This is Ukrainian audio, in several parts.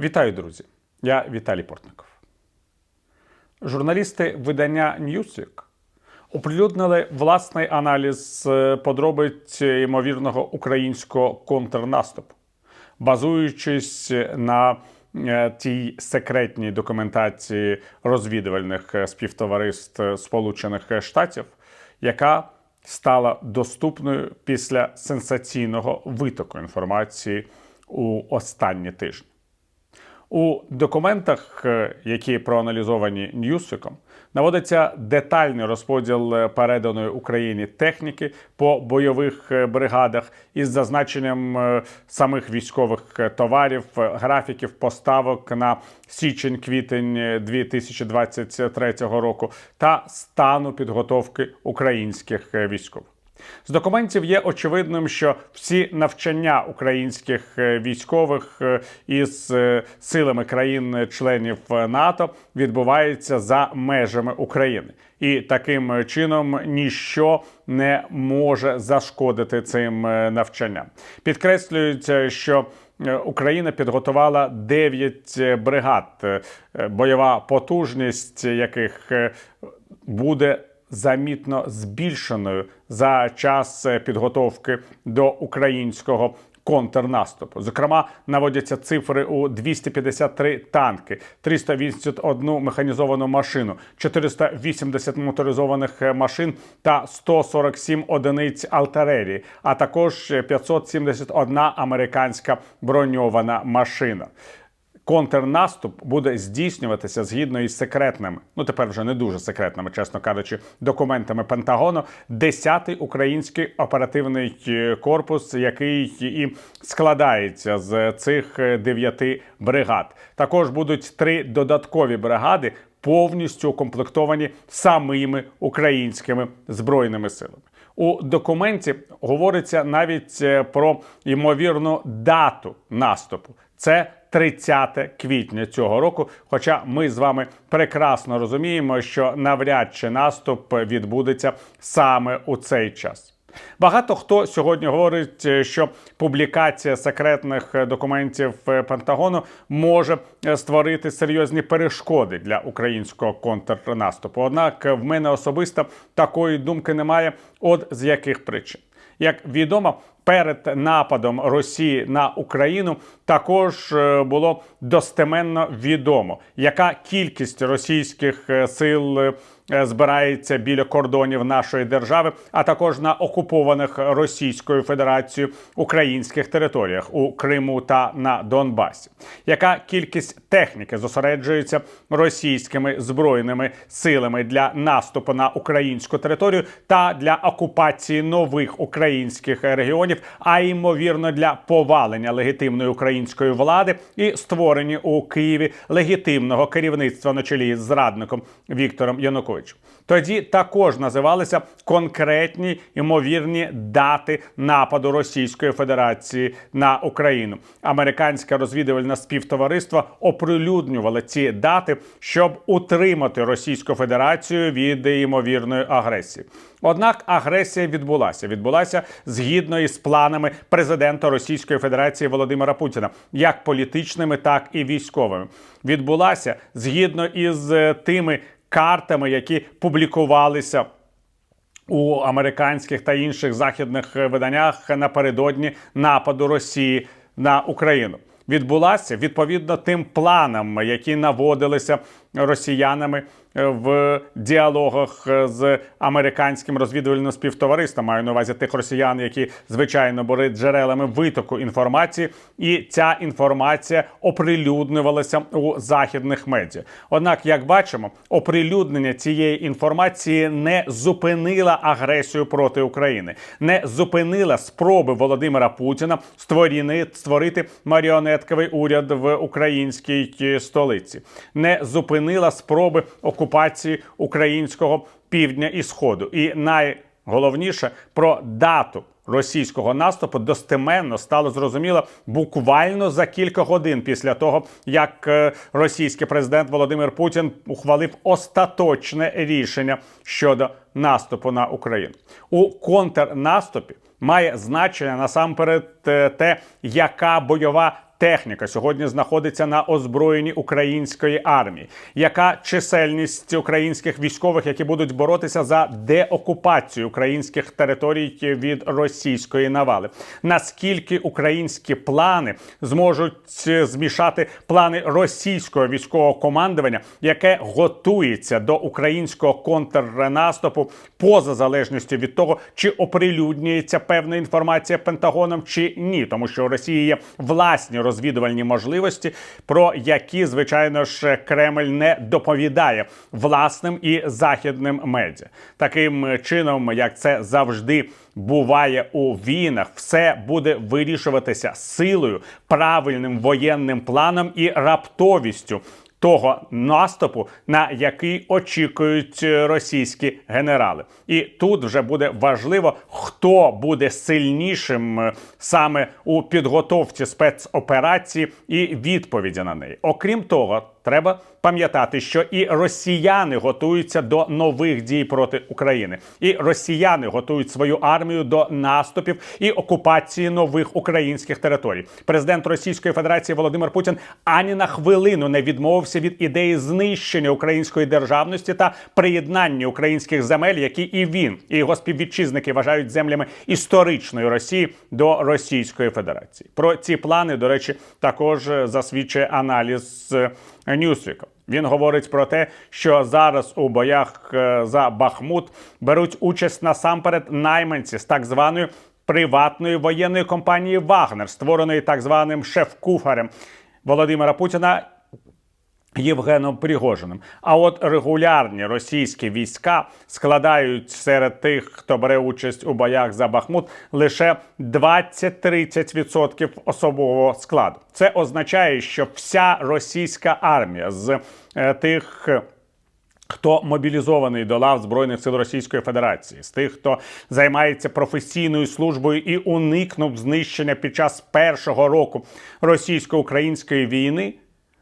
Вітаю, друзі! Я Віталій Портников. Журналісти видання Newsweek оприлюднили власний аналіз е, подробиць ймовірного українського контрнаступу, базуючись на е, тій секретній документації розвідувальних е, співтовариств Сполучених Штатів, яка стала доступною після сенсаційного витоку інформації у останні тижні. У документах, е, які проаналізовані Ньюсвіком, наводиться детальний розподіл е, переданої Україні техніки по бойових е, бригадах із зазначенням самих військових товарів, графіків поставок на січень-квітень е, 2023 року та стану підготовки українських військових. З документів є очевидним, що всі навчання українських е, військових е, із е, силами країн-членів НАТО відбуваються за межами України, і таким чином ніщо не може зашкодити цим навчанням. Підкреслюється, що Україна підготувала 9 бригад, бойова потужність яких буде замітно збільшеною за час е, підготовки до українського контрнаступу. Зокрема, наводяться цифри у 253 танки, 381 механізовану машину, 480 моторизованих е, машин та 147 одиниць артилерії, а також е, 571 американська броньована машина. Контрнаступ буде здійснюватися згідно із секретними, ну тепер вже не дуже секретними, чесно кажучи, документами Пентагону. 10-й український оперативний е, корпус, який і складається з цих е, дев'яти бригад. Також будуть три додаткові бригади, повністю укомплектовані самими українськими збройними силами. У документі говориться навіть е, про ймовірну дату наступу. Це 30 квітня цього року. Хоча ми з вами прекрасно розуміємо, що навряд чи наступ відбудеться саме у цей час. Багато хто сьогодні говорить, е, що публікація секретних е, документів е, Пентагону може створити серйозні перешкоди для українського контрнаступу. Однак в мене особисто такої думки немає. От з яких причин. Як відомо, перед нападом Росії на Україну також е, було достеменно відомо, яка кількість російських е, сил е, збирається біля кордонів нашої держави, а також на окупованих Російською Федерацією українських територіях у Криму та на Донбасі. Яка кількість техніки зосереджується російськими збройними силами для наступу на українську територію та для окупації нових українських регіонів, а ймовірно для повалення легітимної української влади і створення у Києві легітимного керівництва на чолі з зрадником Віктором Януковичем. Тоді також називалися конкретні ймовірні дати нападу Російської Федерації на Україну. Американське розвідувальне співтовариство оприлюднювало ці дати, щоб утримати Російську Федерацію від ймовірної агресії. Однак агресія відбулася. Відбулася згідно із планами президента Російської Федерації Володимира Путіна, як політичними, так і військовими. Відбулася згідно із е, тими картами, які публікувалися. У американських та інших західних е, виданнях напередодні нападу Росії на Україну відбулася відповідно тим планам, які наводилися росіянами в діалогах е, з американським розвідувальним співтовариством. Маю на увазі тих росіян, які звичайно були джерелами витоку інформації, і ця інформація оприлюднювалася у західних медіа. Однак, як бачимо, оприлюднення цієї інформації не зупинила агресію проти України, не зупинила спроби Володимира Путіна створіни, створити маріонетковий уряд в українській е, столиці, не зупинила спроби окупації українського півдня і сходу. І найголовніше про дату. Російського наступу достеменно стало зрозуміло буквально за кілька годин після того, як е, російський президент Володимир Путін ухвалив остаточне рішення щодо наступу на Україну у контрнаступі. Має значення насамперед е, те, яка бойова техніка сьогодні знаходиться на озброєнні української армії? Яка чисельність українських військових, які будуть боротися за деокупацію українських територій від російської навали? Наскільки українські плани зможуть змішати плани російського військового командування, яке готується до українського контрнаступу поза залежністю від того, чи оприлюднюється певна інформація Пентагоном чи ні, тому що у Росії є власні розвідувальні можливості, про які, звичайно ж, Кремль не доповідає власним і західним медіа. Таким чином, як це завжди буває у війнах, все буде вирішуватися силою, правильним воєнним планом і раптовістю. Того наступу, на який очікують е, російські генерали, і тут вже буде важливо, хто буде сильнішим е, саме у підготовці спецоперації і відповіді на неї. Окрім того, треба пам'ятати, що і росіяни готуються до нових дій проти України, і росіяни готують свою армію до наступів і окупації нових українських територій. Президент Російської Федерації Володимир Путін ані на хвилину не відмовився від ідеї знищення української державності та приєднання українських земель, які і він, і його співвітчизники вважають землями історичної Росії до Російської Федерації. Про ці плани, до речі, також е, засвідчує аналіз е, Ньюсвіка. Він говорить про те, що зараз у боях е, за Бахмут беруть участь насамперед найманці з так званої приватної воєнної компанії Вагнер, створеної так званим шеф-куфарем Володимира Путіна. Євгеном Пригожиним. А от регулярні російські війська складають серед тих, хто бере участь у боях за Бахмут, лише 20-30% особового складу. Це означає, що вся російська армія з е, тих. Хто мобілізований до лав Збройних сил Російської Федерації, з тих, хто займається професійною службою і уникнув знищення під час першого року російсько-української війни,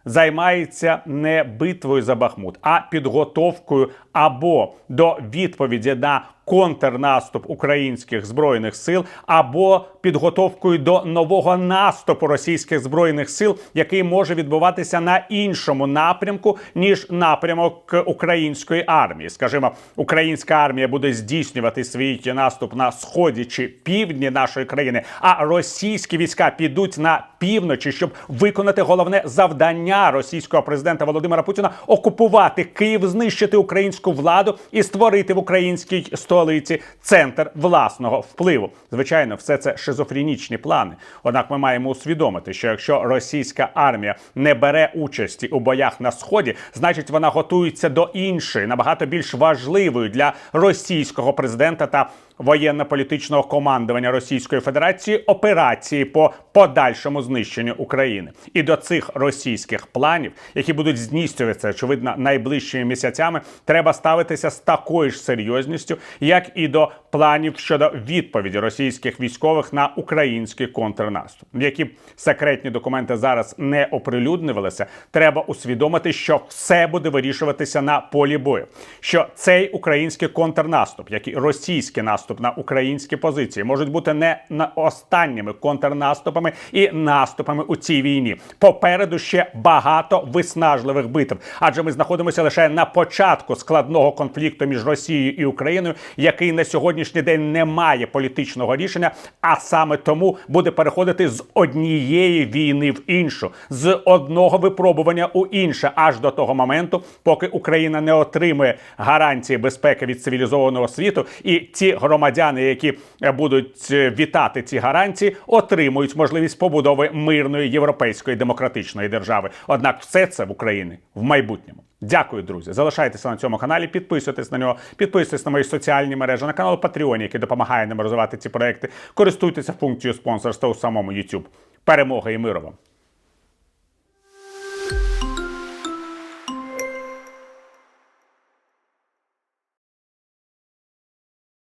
займається не битвою за Бахмут, а підготовкою або до відповіді на контрнаступ українських збройних сил, або підготовкою до нового наступу російських збройних сил, який може відбуватися на іншому напрямку ніж напрямок української армії. Скажімо, українська армія буде здійснювати свій наступ на сході чи півдні нашої країни, а російські війська підуть на півночі, щоб виконати головне завдання російського президента Володимира Путіна окупувати Київ, знищити українську владу і створити в українській столиці центр власного впливу. Звичайно, все це шизофренічні плани. Однак ми маємо усвідомити, що якщо російська армія не бере участі у боях на сході, значить вона готується до іншої, набагато більш важливої для російського президента та воєнно-політичного командування Російської Федерації операції по подальшому знищенню України. І до цих російських планів, які будуть здійснюватися, очевидно, найближчими місяцями, треба ставитися з такою ж серйозністю, як і до планів щодо відповіді російських військових на український контрнаступ. Які б секретні документи зараз не оприлюднювалися, треба усвідомити, що все буде вирішуватися на полі бою. Що цей український контрнаступ, як і російський наступ на українські позиції, можуть бути не останніми контрнаступами і наступами у цій війні. Попереду ще багато виснажливих битв, адже ми знаходимося лише на початку складного конфлікту між Росією і Україною, який на сьогоднішній день не має політичного рішення, а саме тому буде переходити з однієї війни в іншу, з одного випробування у інше, аж до того моменту, поки Україна не отримує гарантії безпеки від цивілізованого світу, і ті громадяни, які е, будуть е, вітати ці гарантії, отримують можливість побудови мирної європейської демократичної держави. Однак, все це в Україні в майбутньому. Дякую, друзі. Залишайтеся на цьому каналі, підписуйтесь на нього, підписуйтесь на мої соціальні мережі, на канал Patreon, який допомагає нам розвивати ці проекти. Користуйтеся функцією спонсорства у самому YouTube. Перемоги і миру вам!